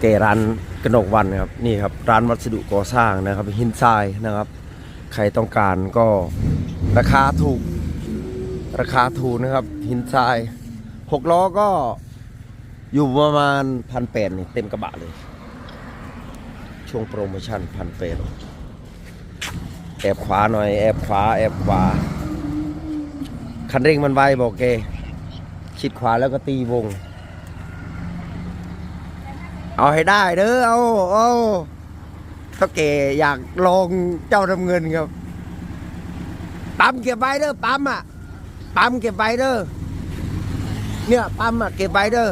เกร้านกนกวันนะครับนี่ครับร้านวัสดุก่อสร้างนะครับหินทรายนะครับ ใครต้องการก็ราคาถูก ราคาถูกนะครับ หินทรายหกล้อก็อยู่ประมาณพันแปดเต็มกระบะเลย ช่วงโปรโมชั่นพันแปดแอบขวาหน่อยแอบขวาแอบขวาคันเร่งมันไวบอกแกชิดขวาแล้วก็ตีวง เอาให้ได้เด้อเอาเอาถ้าแกอยากลองเจ้าทำเงินครับ ปั๊มเก็บไว้เด้อปั๊มอะ ปั๊มเก็บไว้เด้อ เนี่ยปั๊มอะเก็บไว้เด้อ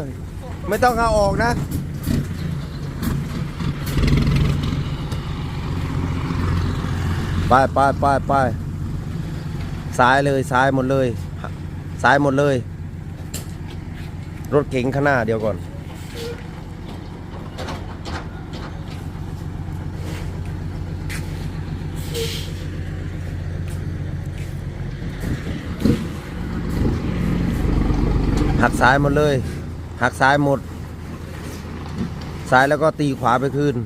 ไม่ต้องเอาออกนะไปไปไปไปซ้ายเลยซ้ายหมดเลย ซ้ายหมดเลย รถเก๋งข้างหน้าเดียวก่อน หักซ้ายหมดเลย หักซ้ายหมด ซ้ายแล้วก็ตีขวาไปคืน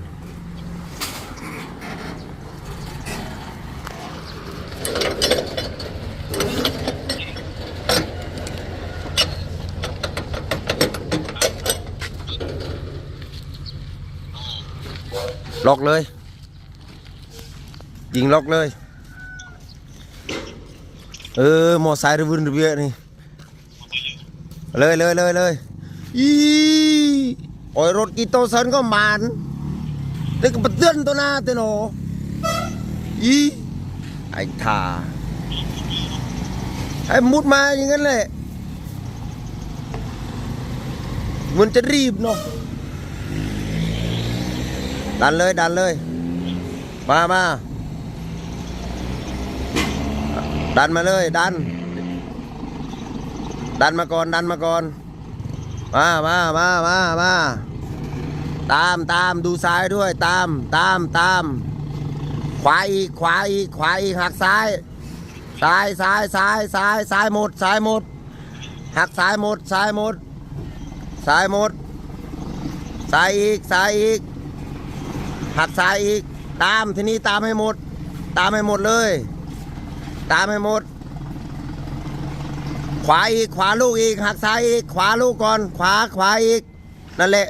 ล็อกเลย ยิงล็อกเลย เออ มอไซค์ระวืนระเบียนี่ เลยเลยเลยเลยอีโอ้ยรถกีโตเซนก็มานนี่ก็มาเตือนตัวหน้าเตโนอีไอ้ทาไอ้มุดมาอย่างนั้นแหละเหมันจะรีบเนาะดันเลยดันเลย มามาดันมาเลยดัน ดันมาก่อนดันมาก่อนมามามามามาตามตามดูซ้ายด้วยตามตามตาม ขวาอีกขวาอีกขวาอีกหักซ้ายซ้ายซ้ายซ้ายซ้ายซ้ายหมดซ้ายหมด หักซ้ายหมดซ้ายหมดซ้ายหมดซ้ายอีกซ้ายอีก หักซ้ายอีก ตามทีนี้ตามให้หมด ตามให้หมดเลย ตามให้หมด ขวาอีกขวาลูกอีกหักซ้ายอีกขวาลูกก่อน ขวาขวาอีก นั่นแหละ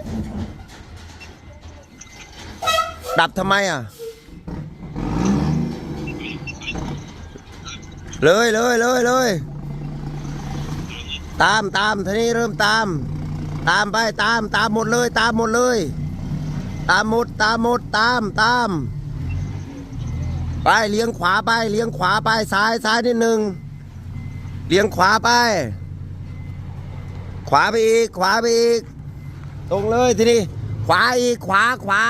ดับทำไมอะ เลยเลยเลยเลยตามตามทีนี้เริ่มตาม ตามไปตามตามหมดเลย ตามหมดเลย ตามหมดตามหมดตามตามไปเลี้ยงขวาไปเลี้ยงขวาไปซ้ายซ้ายนิดหนึ่ง เลี้ยงขวาไป ขวาไปอีก ขวาไปอีก ตรงเลยทีนี้ ขวาอีก ขวา ขวา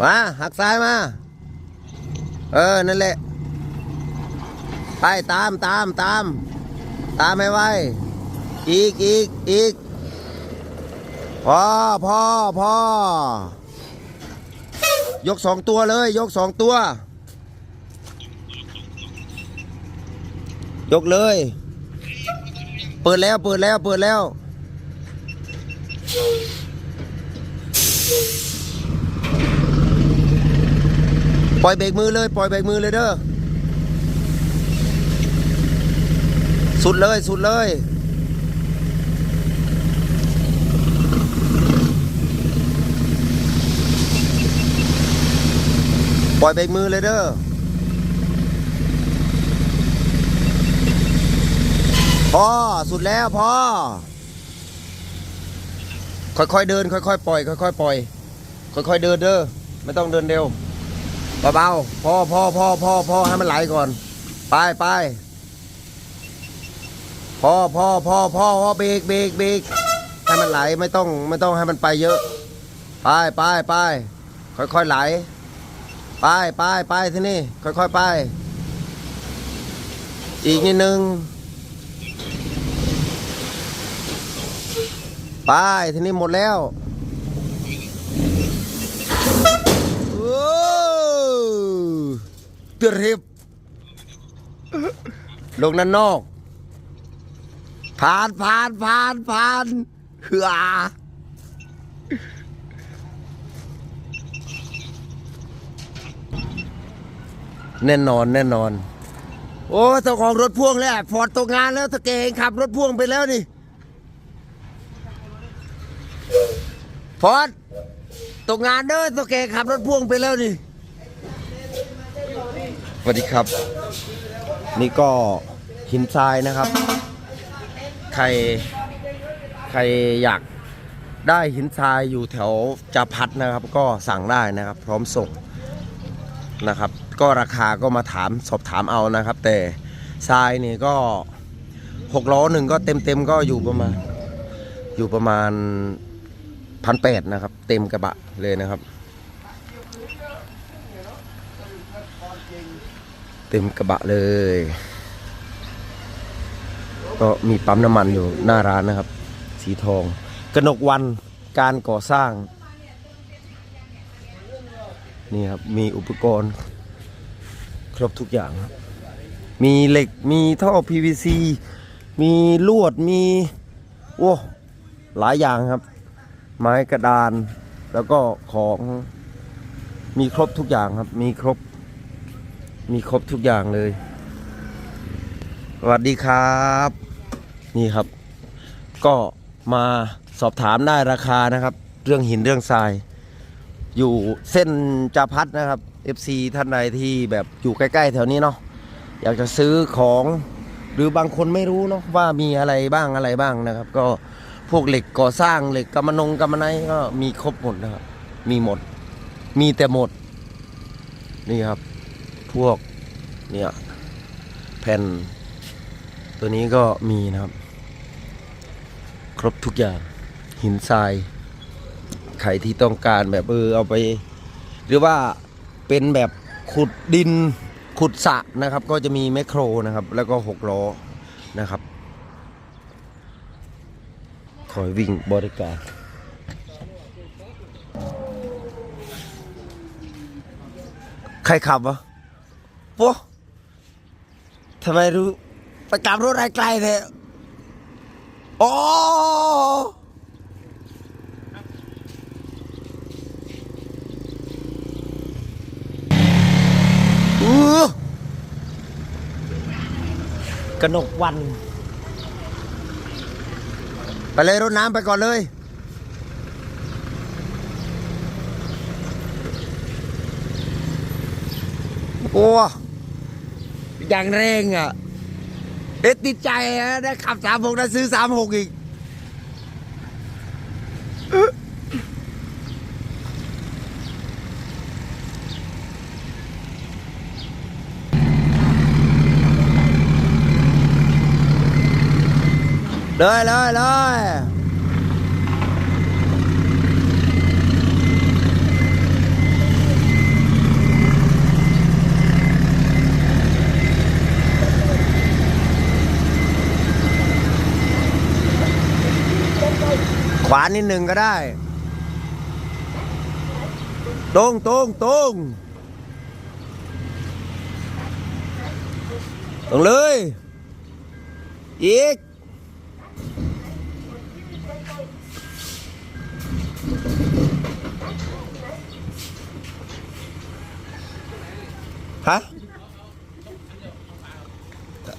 มาหักซ้ายมา เออ นั่นแหละ ไปตามตามตาม ตามไม่ไว อีกอีกอีก พ่อพ่อพ่อยกสองตัวเลย ยกสองตัว ยกเลย เปิดแล้วเปิดแล้วเปิดแล้ว ปล่อยเบรกมือเลย ปล่อยเบรกมือเลยเด้อสุดเลย สุดเลย ปล่อยเบรกมือเลยเด้อพ่อสุดแล้วพ่อ ค่อยๆเดิน ค่อยๆปล่อย ค่อยๆปล่อย ค่อยๆเดินเด้อไม่ต้องเดินเร็วเบาๆพ่อพ่อพ่อพ่อพ่อให้มันไหลก่อน ไปไปพ่อพ่อพ่อพอพอเบรกเบรกเบรกให้มันไหลไม่ต้องไม่ต้องให้มันไปเยอะ ไปไปไปค่อยๆไหล ไปไปไปที่นี่ ค่อยๆไป อีกนิดนึง ไปที่นี้หมดแล้วโอ้เตือนริบลงนันนอก ผ่านผ่านผ่านผ่านเฮือ แน่นอนแน่นอน โอ้เจ้าของรถพ่วงแล้วฟอร์ดตกงานแล้วตะเกงขับรถพ่วงไปแล้วนี่ฟอร์ดตกงานเด้อตะเกงขับรถพ่วงไปแล้วนี่สวัสดีครับ นี่ก็หินทรายนะครับ ใครใครอยากได้หินทรายอยู่แถวจาพัดนะครับ ก็สั่งได้นะครับ พร้อมส่งนะครับ ก็ราคาก็มาถามสอบถามเอานะครับ แต่ทรายนี่ก็หกล้อหนึ่งก็เต็มเต็มก็อยู่ประมาณ อยู่ประมาณพันแปดนะครับ เต็มกระบะเลยนะครับ เต็มกระบะเลย ก็มีปั๊มน้ำมันอยู่หน้าร้านนะครับ สีทองกนกวันการก่อสร้าง นี่ครับ มีอุปกรณ์ ครบทุกอย่างครับ มีเหล็กมีท่อ PVC มีลวดมีโอ้หลายอย่างครับ ไม้กระดาน แล้วก็ของมีครบทุกอย่างครับ มีครบ มีครบทุกอย่างเลยสวัสดีครับ นี่ครับ ก็มาสอบถามได้ราคานะครับ เรื่องหินเรื่องทราย อยู่เส้นจาพัดนะครับ FC ท่านใดที่แบบอยู่ใกล้ ๆ แถวนี้เนาะอยากจะซื้อของหรือบางคนไม่รู้เนาะว่ามีอะไรบ้างอะไรบ้างนะครับ ก็พวกเหล็กก่อสร้างเหล็กกำมะนงกำมะไนก็มีครบหมดนะครับมีหมด มีแต่หมด นี่ครับ พวกเนี่ยแผ่น ตัวนี้ก็มีนะครับ ครบทุกอย่างหินทรายใครที่ต้องการแบบเออเอาไป หรือว่า เป็นแบบขุดดินขุดสะนะครับ ก็จะมีแมคโครนะครับ แล้วก็หกล้อนะครับคอยวิ่งบริการใครขับวะโป๊ะทำไมรู้ ไปกลับรถไกลๆเลยโอ้อือ กนกวัน ไปเลยรถน้ำไปก่อนเลย โอ้อย่างแรงอะเด็ดติดใจนะได้ขับสามหกได้ซื้อสามหกอีก เลยเลยเลยขวานิดหนึ่งก็ได้ ตรงตรงตรงตรงเลย อีก ฮะ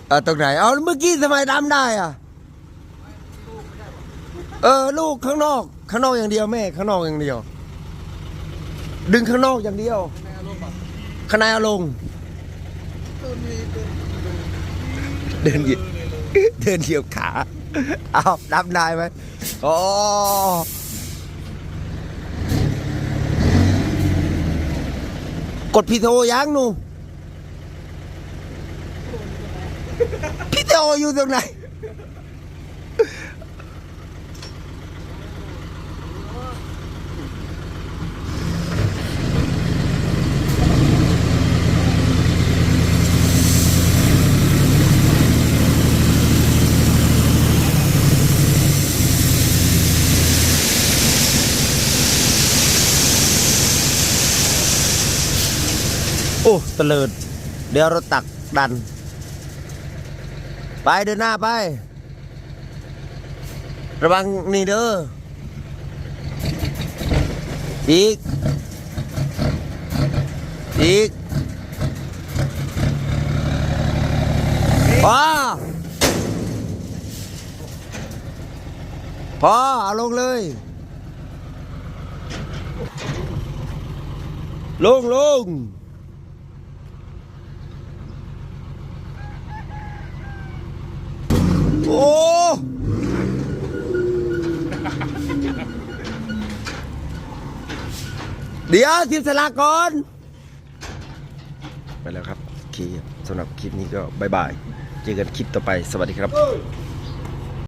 เออตรงไหน เอาเมื่อกี้ทำไมดำได้อะ เออ ลูกข้างนอก ข้างนอกอย่างเดียวแม่ ข้างนอกอย่างเดียว ดึงข้างนอกอย่างเดียว ข้างในเอาลง เดินเหยียบเดินเหยียบขา เอาดำได้ไหมอ๋อ กดพีโทยังหนู พี่โทอยู่ตรงไหน โอ้ตะเลิด เดี๋ยวรถตักดัน ไปเดินหน้าไป ระวังนี่เด้อ อีก อีกพอพอเอาลงเลย ลงลงโอ้ เดี๋ยวทีมสลากก่อน ไปแล้วครับโอเคสำหรับคลิปนี้ก็บายบาย เจอกันคลิปต่อไปสวัสดีครับ